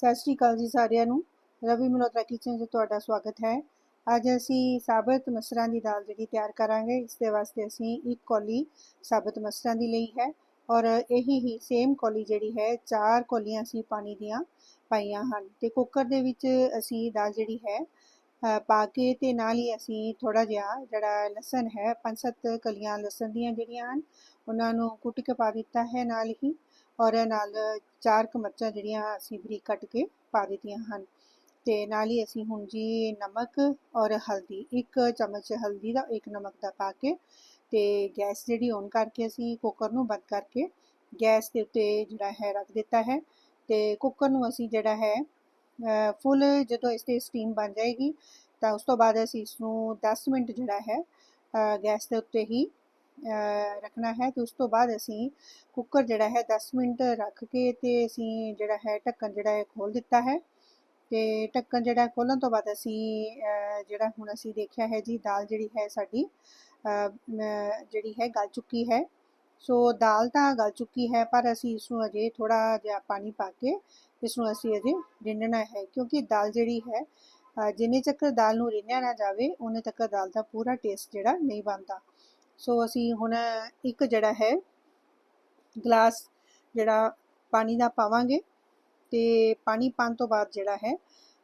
ਸਤਿ ਸ਼੍ਰੀ ਅਕਾਲ ਜੀ ਸਾਰਿਆਂ ਨੂੰ। ਰਵੀ ਮਲਹੋਤਰਾ ਕਿਚਨ 'ਚ ਤੁਹਾਡਾ ਸਵਾਗਤ ਹੈ। ਅੱਜ ਅਸੀਂ ਸਾਬਤ ਮਸਰਾਂ ਦੀ ਦਾਲ ਜਿਹੜੀ ਤਿਆਰ ਕਰਾਂਗੇ, ਇਸ ਦੇ ਵਾਸਤੇ ਅਸੀਂ ਇੱਕ ਕੌਲੀ ਸਾਬਤ ਮਸਰਾਂ ਦੀ ਲਈ ਹੈ ਔਰ ਇਹੀ ਹੀ ਸੇਮ ਕੌਲੀ ਜਿਹੜੀ ਹੈ, ਚਾਰ ਕੌਲੀਆਂ ਅਸੀਂ ਪਾਣੀ ਦੀਆਂ ਪਾਈਆਂ ਹਨ। ਤੇ ਕੁੱਕਰ ਦੇ ਵਿੱਚ ਅਸੀਂ ਦਾਲ ਜਿਹੜੀ ਹੈ ਪਾ ਕੇ ਤੇ ਨਾਲ ਹੀ ਅਸੀਂ ਥੋੜਾ ਜਿਹਾ ਜਿਹੜਾ ਲਸਣ ਹੈ, ਪੰਜ ਸੱਤ ਕਲੀਆਂ ਲਸਣ ਦੀਆਂ ਜਿਹੜੀਆਂ ਹਨ, ਉਹਨਾਂ ਨੂੰ ਕੁੱਟ ਕੇ ਪਾ ਦਿੱਤਾ ਹੈ ਨਾਲ ਹੀ। ਔਰ ਨਾਲ ਚਾਰ ਕੁ ਮਿਰਚਾਂ ਜਿਹੜੀਆਂ ਅਸੀਂ ਬਰੀਕ ਕੱਟ ਕੇ ਪਾ ਦਿੱਤੀਆਂ ਹਨ। ਤੇ ਨਾਲ ਹੀ ਅਸੀਂ ਹੁਣ ਜੀ ਨਮਕ ਔਰ ਹਲਦੀ, ਇੱਕ ਚਮਚ ਹਲਦੀ ਦਾ, ਇੱਕ ਨਮਕ ਦਾ ਪਾ ਕੇ ਤੇ ਗੈਸ ਜਿਹੜੀ ਔਨ ਕਰਕੇ ਅਸੀਂ ਕੁੱਕਰ ਨੂੰ ਬੰਦ ਕਰਕੇ ਗੈਸ ਦੇ ਉੱਤੇ ਜਿਹੜਾ ਹੈ ਰੱਖ ਦਿੱਤਾ ਹੈ। ਤੇ ਕੁੱਕਰ ਨੂੰ ਅਸੀਂ ਜਿਹੜਾ ਹੈ ਫੁੱਲ ਜਦੋਂ ਇਸ ਤੇ ਸਟੀਮ ਬਣ ਜਾਏਗੀ ਤਾਂ ਉਸ ਤੋਂ ਬਾਅਦ ਅਸੀਂ ਇਸ ਨੂੰ 10 ਮਿੰਟ ਜਿਹੜਾ ਹੈ ਗੈਸ ਦੇ ਉੱਤੇ ਹੀ ਰੱਖਣਾ ਹੈ ਤੇ ਉਸ ਤੋਂ ਬਾਅਦ ਅਸੀਂ ਕੁੱਕਰ ਜਿਹੜਾ ਹੈ 10 ਮਿੰਟ ਰੱਖ ਕੇ ਤੇ ਅਸੀਂ ਜਿਹੜਾ ਹੈ ਢੱਕਣ ਜਿਹੜਾ ਹੈ ਖੋਲ ਦਿੱਤਾ ਹੈ। ਤੇ ਢੱਕਣ ਜਿਹੜਾ ਖੋਲਣ ਤੋਂ ਬਾਅਦ ਅਸੀਂ ਜਿਹੜਾ ਹੁਣ ਅਸੀਂ ਦੇਖਿਆ ਹੈ ਜੀ, ਦਾਲ ਜਿਹੜੀ ਹੈ ਸਾਡੀ ਜਿਹੜੀ ਹੈ ਗਲ ਚੁੱਕੀ ਹੈ। ਸੋ ਦਾਲ ਤਾਂ ਗਲ ਚੁੱਕੀ ਹੈ, ਪਰ ਅਸੀਂ ਇਸ ਨੂੰ ਅਜੇ ਥੋੜਾ ਜਿਹਾ ਪਾਣੀ ਪਾ ਕੇ ਇਸ ਨੂੰ ਅਸੀਂ ਅਜੇ ਰਿੰਨਣਾ ਹੈ, ਕਿਉਂਕਿ ਦਾਲ ਜਿਹੜੀ ਹੈ ਜਿੰਨੇ ਚੱਕਰ ਦਾਲ ਨੂੰ ਰਿੰਨਿਆ ਨਾ ਜਾਵੇ, ਉਹਨੇ ਤੱਕ ਦਾਲ ਦਾ ਪੂਰਾ ਟੇਸਟ ਜਿਹੜਾ ਨਹੀਂ ਬਣਦਾ। ਸੋ ਅਸੀਂ ਹੁਣ ਇੱਕ ਜਿਹੜਾ ਹੈ, ਗਲਾਸ ਜਿਹੜਾ ਪਾਣੀ ਦਾ ਪਾਵਾਂਗੇ ਤੇ ਪਾਣੀ ਪਾਣ ਤੋਂ ਬਾਅਦ ਜਿਹੜਾ ਹੈ,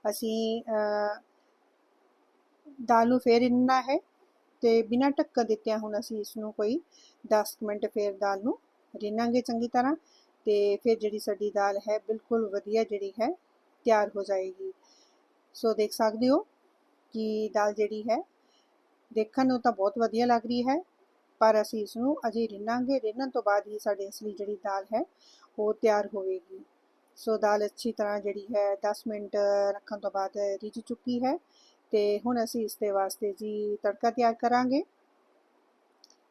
ਅਸੀਂ ਦਾਲ ਨੂੰ ਫੇਰ ਇੰਨਾ ਹੈ ਤੇ ਬਿਨਾਂ ਢੱਕਣ ਦਿੱਤਿਆਂ ਹੁਣ ਅਸੀਂ ਇਸ ਨੂੰ ਕੋਈ 10 ਮਿੰਟ ਫੇਰ ਦਾਲ ਨੂੰ ਰਿੰਨਾਂਗੇ ਚੰਗੀ ਤਰ੍ਹਾਂ ਤੇ ਫਿਰ ਜਿਹੜੀ ਸਾਡੀ ਦਾਲ ਹੈ ਬਿਲਕੁਲ ਵਧੀਆ ਜਿਹੜੀ ਹੈ ਤਿਆਰ ਹੋ ਜਾਏਗੀ। ਸੋ ਦੇਖ ਸਕਦੇ ਹੋ ਕਿ ਦਾਲ ਜਿਹੜੀ ਹੈ ਦੇਖਣ ਨੂੰ ਤਾਂ ਬਹੁਤ ਵਧੀਆ ਲੱਗ ਰਹੀ ਹੈ ਪਰ ਅਸੀਂ ਇਸ ਨੂੰ ਅਜੇ ਰਿੰਨਾਂਗੇ ਰਿੰਨਣ ਤੋਂ ਬਾਅਦ ਹੀ ਸਾਡੇ ਅਸਲੀ ਜਿਹੜੀ ਦਾਲ ਹੈ, ਉਹ ਤਿਆਰ ਹੋਵੇਗੀ। ਸੋ ਦਾਲ ਅੱਛੀ ਤਰ੍ਹਾਂ ਜਿਹੜੀ ਹੈ 10 ਮਿੰਟ ਰੱਖਣ ਤੋਂ ਬਾਅਦ ਰਿੱਝ ਚੁੱਕੀ ਹੈ ਤੇ ਹੁਣ ਅਸੀਂ ਇਸ ਦੇ ਵਾਸਤੇ ਜੀ ਤੜਕਾ ਤਿਆਰ ਕਰਾਂਗੇ।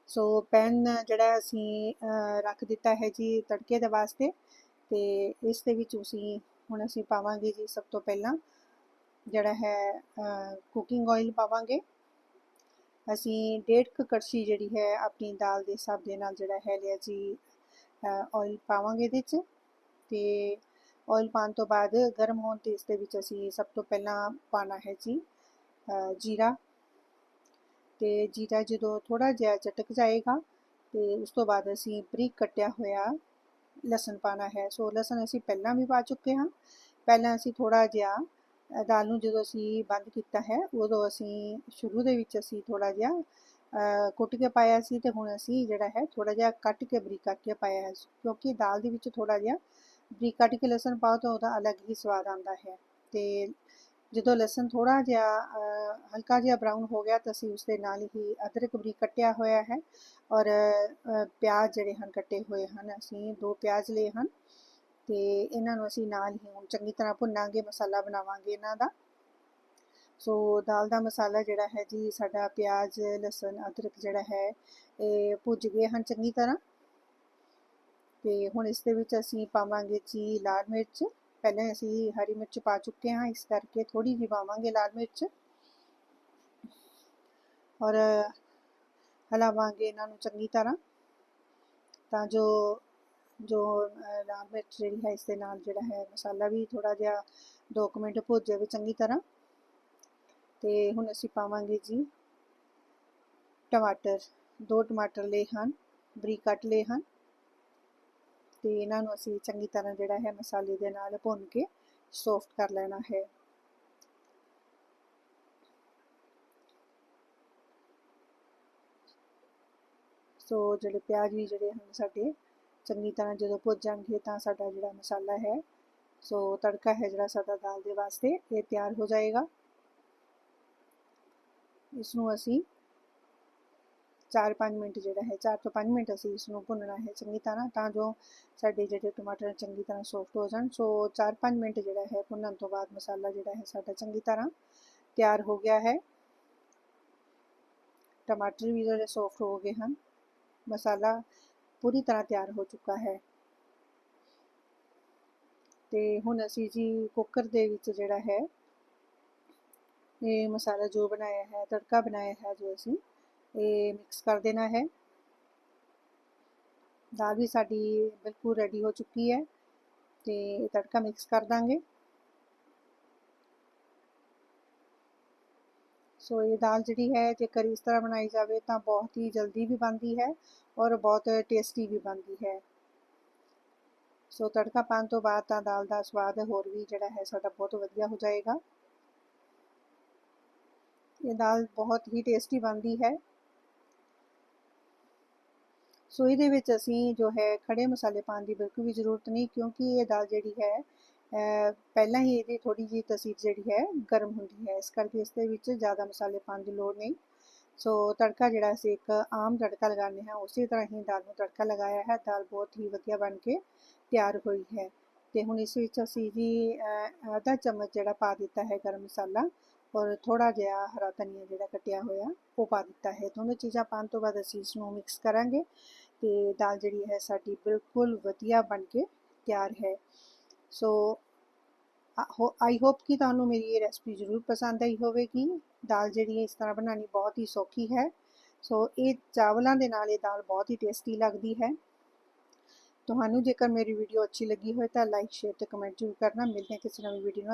ਸੋ ਪੈਨ ਜਿਹੜਾ ਅਸੀਂ ਰੱਖ ਦਿੱਤਾ ਹੈ ਜੀ ਤੜਕੇ ਦੇ ਵਾਸਤੇ ਤੇ ਇਸ ਦੇ ਵਿੱਚ ਅਸੀਂ, ਹੁਣ ਅਸੀਂ ਪਾਵਾਂਗੇ ਜੀ ਸਭ ਤੋਂ ਪਹਿਲਾਂ ਜਿਹੜਾ ਹੈ ਕੁਕਿੰਗ ਆਇਲ ਪਾਵਾਂਗੇ। ਅਸੀਂ ਡੇਢ ਕੁ ਕੜਛੀ ਜਿਹੜੀ ਹੈ ਆਪਣੀ ਦਾਲ ਦੇ ਹਿਸਾਬ ਦੇ ਨਾਲ ਜਿਹੜਾ ਹੈ ਲਿਆ ਜੀ ਆਇਲ ਪਾਵਾਂਗੇ ਇਹਦੇ 'ਚ। ਤੇ ਆਇਲ ਪਾਣ ਤੋਂ ਬਾਅਦ ਗਰਮ ਹੋਣ ਤੇ ਇਸ ਦੇ ਵਿੱਚ ਅਸੀਂ ਸਭ ਤੋਂ ਪਹਿਲਾਂ ਪਾਣਾ ਹੈ ਜੀ ਜੀਰਾ। ਤੇ ਜੀਰਾ ਜਦੋਂ ਥੋੜਾ ਜਿਹਾ ਚਟਕ ਜਾਏਗਾ ਤੇ ਉਸ ਤੋਂ ਬਾਅਦ ਅਸੀਂ ਬਰੀਕ ਕੱਟਿਆ ਹੋਇਆ ਲਸਣ ਪਾਣਾ ਹੈ। ਸੋ ਲਸਣ ਅਸੀਂ ਪਹਿਲਾਂ ਵੀ ਪਾ ਚੁੱਕੇ ਹਾਂ। ਪਹਿਲਾਂ ਅਸੀਂ ਥੋੜਾ ਜਿਹਾ ਦਾਲ ਨੂੰ ਜਦੋਂ ਅਸੀਂ ਬੰਦ ਕੀਤਾ ਹੈ, ਉਦੋਂ ਅਸੀਂ ਸ਼ੁਰੂ ਦੇ ਵਿੱਚ ਅਸੀਂ ਥੋੜਾ ਜਿਹਾ ਕੁੱਟ ਕੇ ਪਾਇਆ ਸੀ ਤੇ ਹੁਣ ਅਸੀਂ ਜਿਹੜਾ ਹੈ ਥੋੜਾ ਜਿਹਾ ਕੱਟ ਕੇ ਬਰੀਕ ਕਰਕੇ ਪਾਇਆ ਹੈ, ਕਿਉਂਕਿ ਦਾਲ ਦੇ ਵਿੱਚ ਥੋੜਾ ਜਿਹਾ ਬਰੀਕ ਕੱਟ ਕੇ ਲਸਣ ਪਾਓ ਤਾਂ ਉਹਦਾ ਅਲੱਗ ਹੀ ਸਵਾਦ ਆਉਂਦਾ ਹੈ। ਤੇ ਜਦੋਂ ਲਸਣ ਥੋੜਾ ਜਿਹਾ ਹਲਕਾ ਜਿਹਾ ਬਰਾਊਨ ਹੋ ਗਿਆ ਤਾਂ ਅਸੀਂ ਉਸ ਦੇ ਨਾਲ ਹੀ ਅਦਰਕ ਬਰੀਕ ਕੱਟਿਆ ਹੋਇਆ ਹੈ ਔਰ ਪਿਆਜ਼ ਜਿਹੜੇ ਹਨ ਕੱਟੇ ਹੋਏ ਹਨ, ਅਸੀਂ ਦੋ ਪਿਆਜ਼ ਲਏ ਹਨ। ਤੇ ਇਹਨਾਂ ਨੂੰ ਅਸੀਂ ਨਾਲ ਹੀ ਹੁਣ ਚੰਗੀ ਤਰ੍ਹਾਂ ਭੁੰਨਾਂਗੇ, ਮਸਾਲਾ ਬਣਾਵਾਂਗੇ ਇਹਨਾਂ ਦਾ। ਸੋ ਦਾਲ ਦਾ ਮਸਾਲਾ ਜਿਹੜਾ ਹੈ ਜੀ, ਸਾਡਾ ਪਿਆਜ਼, ਲਸਣ, ਅਦਰਕ ਜਿਹੜਾ ਹੈ, ਇਹ ਭੁੱਜ ਗਏ ਹਨ ਚੰਗੀ ਤਰ੍ਹਾਂ। ਤੇ ਹੁਣ ਇਸ ਦੇ ਵਿੱਚ ਅਸੀਂ ਪਾਵਾਂਗੇ ਜੀ ਲਾਲ ਮਿਰਚ। ਪਹਿਲਾਂ ਅਸੀਂ ਹਰੀ ਮਿਰਚ ਪਾ ਚੁੱਕੇ ਹਾਂ, ਇਸ ਕਰਕੇ ਥੋੜੀ ਜਿਹੀ ਪਾਵਾਂਗੇ ਲਾਲ ਮਿਰਚ। ਔਰ ਹਲਾਵਾਂਗੇ ਇਹਨਾਂ ਨੂੰ ਚੰਗੀ ਤਰ੍ਹਾਂ। ਤਾਂ ਜੋ ਜੋ ਲਾਲ ਮਿਰਚ ਜਿਹੜੀ ਹੈ, ਇਸ ਦੇ ਨਾਲ ਜਿਹੜਾ ਹੈ ਮਸਾਲਾ ਵੀ ਥੋੜਾ ਜਿਹਾ 2 ਮਿੰਟ ਭੁੱਜ ਜਾਵੇ ਚੰਗੀ ਤਰ੍ਹਾਂ। ਤੇ ਹੁਣ ਅਸੀਂ ਪਾਵਾਂਗੇ ਜੀ ਟਮਾਟਰ। ਦੋ ਟਮਾਟਰ ਲਏ ਹਨ, ਬਰੀਕ ਕੱਟ ਲਏ ਹਨ। ਤੇ ਇਹਨਾਂ ਨੂੰ ਅਸੀਂ ਚੰਗੀ ਤਰ੍ਹਾਂ ਜਿਹੜਾ ਹੈ ਮਸਾਲੇ ਦੇ ਨਾਲ ਭੁੰਨ ਕੇ ਸੌਫਟ ਕਰ ਲੈਣਾ ਹੈ। ਸੋ ਜਿਹੜੇ ਪਿਆਜ਼ ਵੀ ਜਿਹੜੇ ਹਨ ਸਾਡੇ ਚੰਗੀ ਤਰ੍ਹਾਂ ਜਦੋਂ ਭੁੱਜ ਜਾਣਗੇ ਤਾਂ ਸਾਡਾ ਜਿਹੜਾ ਮਸਾਲਾ ਹੈ, ਸੋ ਤੜਕਾ ਹੈ ਜਿਹੜਾ ਸਾਡਾ ਦਾਲ ਦੇ ਵਾਸਤੇ, ਇਹ ਤਿਆਰ ਹੋ ਜਾਏਗਾ। ਇਸ ਨੂੰ ਅਸੀਂ 4-5 ਮਿੰਟ ਜਿਹੜਾ ਹੈ 4 ਤੋਂ 5 ਮਿੰਟ ਅਸੀਂ ਇਸ ਨੂੰ ਭੁੰਨਣਾ ਹੈ ਚੰਗੀ ਤਰ੍ਹਾਂ ਤਾਂ ਜੋ ਸਾਡੇ ਜਿਹੜੇ ਟਮਾਟਰ ਚੰਗੀ ਤਰ੍ਹਾਂ ਸੌਫਟ ਹੋ ਜਾਣ। ਸੋ 4-5 ਮਿੰਟ ਜਿਹੜਾ ਹੈ ਭੁੰਨਣ ਤੋਂ ਬਾਅਦ ਮਸਾਲਾ ਜਿਹੜਾ ਹੈ ਸਾਡਾ ਚੰਗੀ ਤਰ੍ਹਾਂ ਤਿਆਰ ਹੋ ਗਿਆ ਹੈ। ਟਮਾਟਰ ਵੀ ਜਿਹੜੇ ਸੌਫਟ ਹੋ ਗਏ ਹਨ, ਮਸਾਲਾ ਪੂਰੀ ਤਰ੍ਹਾਂ ਤਿਆਰ ਹੋ ਚੁੱਕਾ ਹੈ। ਤੇ ਹੁਣ ਅਸੀਂ ਜੀ ਕੁੱਕਰ ਦੇ ਵਿੱਚ ਜਿਹੜਾ ਹੈ, ਇਹ ਮਸਾਲਾ ਜੋ ਬਣਾਇਆ ਹੈ, ਤੜਕਾ ਬਣਾਇਆ ਹੈ ਜੋ ਅਸੀਂ, ਇਹ ਮਿਕਸ ਕਰ ਦੇਣਾ ਹੈ। ਦਾਲ ਵੀ ਸਾਡੀ ਬਿਲਕੁਲ ਰੈਡੀ ਹੋ ਚੁੱਕੀ ਹੈ ਤੇ ਤੜਕਾ ਮਿਕਸ ਕਰ ਦਾਂਗੇ। ਸੋ ਇਹ ਦਾਲ ਜਿਹੜੀ ਹੈ, ਜੇਕਰ ਇਸ ਤਰ੍ਹਾਂ ਬਣਾਈ ਜਾਵੇ ਤਾਂ ਬਹੁਤ ਹੀ ਜਲਦੀ ਵੀ ਬਣਦੀ ਹੈ ਔਰ ਬਹੁਤ ਟੇਸਟੀ ਵੀ ਬਣਦੀ ਹੈ। ਸੋ ਤੜਕਾ ਪਾਉਣ ਤੋਂ ਬਾਅਦ ਤਾਂ ਦਾਲ ਦਾ ਸਵਾਦ ਹੋਰ ਵੀ ਜਿਹੜਾ ਹੈ, ਸਾਡਾ ਬਹੁਤ ਵਧੀਆ ਹੋ ਜਾਏਗਾ। ਇਹ ਦਾਲ ਬਹੁਤ ਹੀ ਟੇਸਟੀ ਬਣਦੀ ਹੈ। ਸੋ ਇਹਦੇ ਵਿੱਚ ਅਸੀਂ ਜੋ ਹੈ, ਖੜੇ ਮਸਾਲੇ ਪਾਉਣ ਦੀ ਬਿਲਕੁਲ ਵੀ ਜ਼ਰੂਰਤ ਨਹੀਂ, ਕਿਉਂਕਿ ਇਹ ਦਾਲ ਜਿਹੜੀ ਹੈ ਪਹਿਲਾਂ ਹੀ ਇਹਦੀ ਥੋੜੀ ਜਿਹੀ ਤਸੀਰ ਜਿਹੜੀ ਹੈ ਗਰਮ ਹੁੰਦੀ ਹੈ। ਇਸ ਕਰਕੇ ਇਸ ਦੇ ਵਿੱਚ ਜ਼ਿਆਦਾ ਮਸਾਲੇ ਪਾਉਣ ਦੀ ਲੋੜ ਨਹੀਂ। ਸੋ ਤੜਕਾ ਜਿਹੜਾ ਅਸੀਂ ਇੱਕ ਆਮ ਤੜਕਾ ਲਗਾਉਂਦੇ ਹਾਂ, ਉਸੇ ਤਰ੍ਹਾਂ ਹੀ ਦਾਲ ਨੂੰ ਤੜਕਾ ਲਗਾਇਆ ਹੈ। ਦਾਲ ਬਹੁਤ ਹੀ ਵਧੀਆ ਬਣ ਕੇ ਤਿਆਰ ਹੋਈ ਹੈ। ਤੇ ਹੁਣ ਇਸ ਵਿੱਚ ਅਸੀਂ ਜੀ ਆਧਾ ਚਮਚ ਜਿਹੜਾ ਪਾ ਦਿੱਤਾ ਹੈ ਗਰਮ ਮਸਾਲਾ ਔਰ ਥੋੜਾ ਜਿਹਾ ਹਰਾ ਧਨੀਆ ਜਿਹੜਾ ਕੱਟਿਆ ਹੋਇਆ, ਉਹ ਪਾ ਦਿੱਤਾ ਹੈ। ਦੋਨੋਂ ਚੀਜ਼ਾਂ ਪਾਉਣ ਤੋਂ ਬਾਅਦ ਅਸੀਂ ਇਸ ਨੂੰ ਮਿਕਸ ਕਰਾਂਗੇ ਤੇ ਦਾਲ ਜਿਹੜੀ ਹੈ ਸਾਡੀ ਬਿਲਕੁਲ ਵਧੀਆ ਬਣ ਕੇ ਤਿਆਰ ਹੈ। ਸੋ ਆਈ ਹੋਪ ਕਿ ਤੁਹਾਨੂੰ ਮੇਰੀ ਇਹ ਰੈਸਪੀ ਜ਼ਰੂਰ ਪਸੰਦ ਆਈ ਹੋਵੇਗੀ ਦਾਲ ਜਿਹੜੀ ਹੈ ਇਸ ਤਰ੍ਹਾਂ ਬਣਾਉਣੀ ਬਹੁਤ ਹੀ ਸੌਖੀ ਹੈ ਸੋ ਇਹ ਚਾਵਲਾਂ ਦੇ ਨਾਲ ਇਹ ਦਾਲ ਬਹੁਤ ਹੀ ਟੇਸਟੀ ਲੱਗਦੀ ਹੈ ਤੁਹਾਨੂੰ ਜੇਕਰ ਮੇਰੀ ਵੀਡੀਓ ਅੱਛੀ ਲੱਗੀ ਹੋਵੇ ਤਾਂ ਲਾਈਕ ਸ਼ੇਅਰ ਤੇ ਕਮੈਂਟ ਜ਼ਰੂਰ ਕਰਨਾ ਮਿਲਦੇ ਹਾਂ ਕਿਸੇ ਨਵੀਂ ਵੀਡੀਓ ਨਾਲ